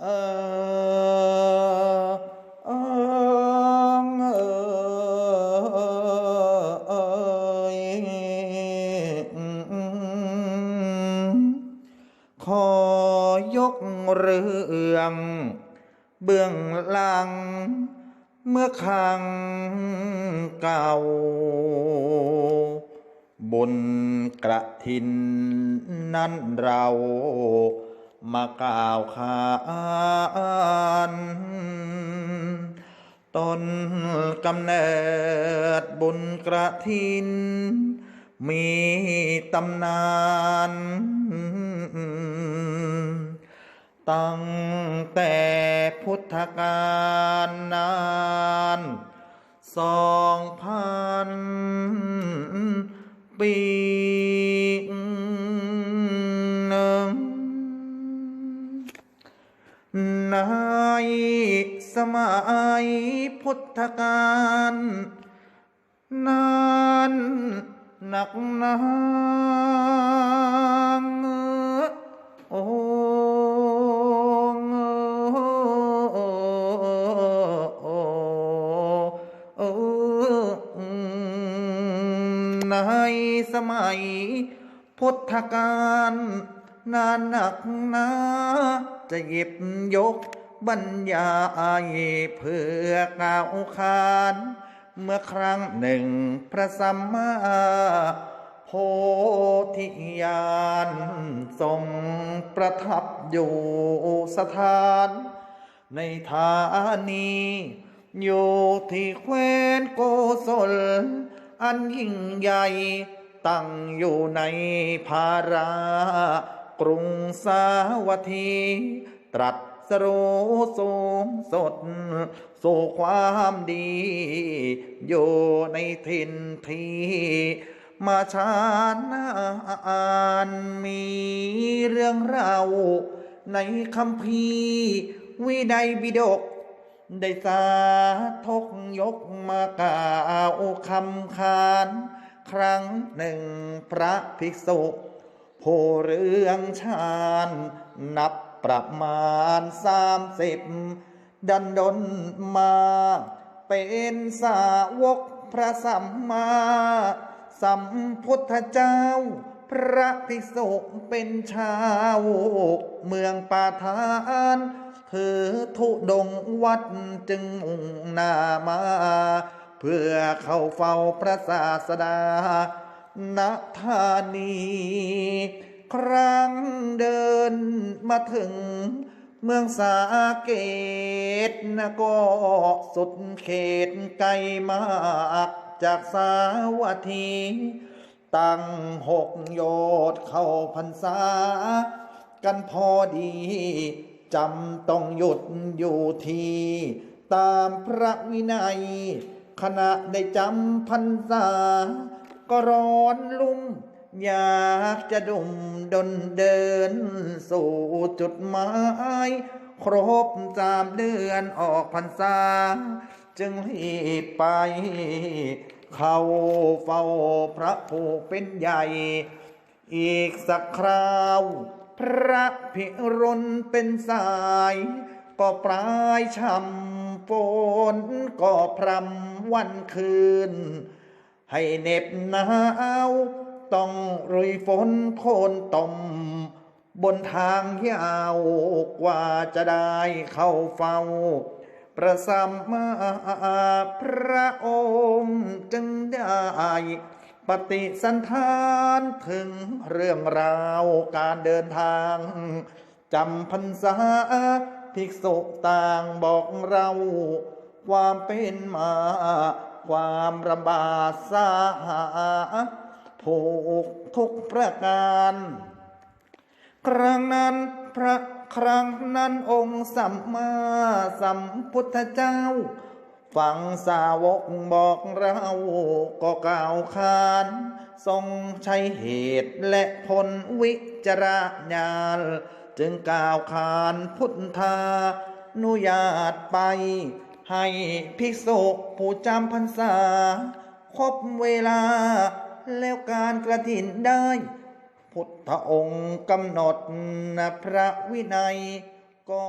เออเออเออเออขอยกเรื่องเบื้องหลัง เมื่อครั้งเก่า บนกระถินนั้นเรา มากล่าวขานต้นกำเนิดบุญกระถิน มีตำนาน ตั้งแต่พุทธกาลนานสองพันปี ในสมัยพุทธกาลนานหนักหนาโอ้ในสมัยพุทธกาล นานหนักหนาจะหยิบยกบรรยายเพื่อกล่าวขาน เมื่อครั้งหนึ่งพระสัมมาโพธิญาณทรงประทับอยู่สถาน ในธานีอยู่ที่แคว้นโกศล อันยิ่งใหญ่ตั้งอยู่ในภารา กรุงสาวัตถี ตรัสรู้สูงสด สู่ความดี อยู่ในถิ่นทีมาชานานมีเรื่องราวในคำพีร์วินัยบิดก ได้สาทกยกมากล่าวคำขาน ครั้งหนึ่งพระภิกษุ ผู้เรืองชาญนับประมาณสามสิบดันดนมา เป็นสาวกพระสัมมาสัมพุทธเจ้า พระภิกษุเป็นชาวเมืองปาทานถือทุดงวัดจึงมุ่งหน้ามา เพื่อเข้าเฝ้าพระศาสดา ณธานี ครั้งเดินมาถึงเมืองสาเกตนะก็สุดเขตไกลมากจากสาวัตถีตั้งหกโยชน์เข้าพรรษา กันพอดีจำต้องหยุดอยู่ที่ตามพระวินัย ขณะได้จำพรรษา ก็ร้อนลุ่ม อยากจะดุมดนเดิน สู่จุดหมาย ครบสามเดือนออกพรรษา จึงรีบไป เข้าเฝ้าพระผู้เป็นใหญ่ อีกสักคราว พระพิรุณเป็นสาย ก็ปลายช่ำฝนก็พรำวันคืน ให้เหน็บหนาวต้องรุยฝนโคนตม บนทางยาวกว่าจะได้เข้าเฝ้า ประสัมมาพระองค์จึงได้ปฏิสันทานถึงเรื่องราวการเดินทางจำพรรษาภิกษุต่างบอกเรา ความเป็นมา ความลำบากสาหัสผูกทุกประการ ครั้งนั้นพระครั้งนั้นองค์สัมมาสัมพุทธเจ้า ฟังสาวกบอกเราก็กล่าวขาน ทรงใช้เหตุและผลวิจารณาณจึงกล่าวขานพุทธานุญาตไป ให้ภิกษุผู้จำพรรษา ครบเวลา แล้วการกระถินได้ พุทธองค์กำหนดนะพระวินัยก็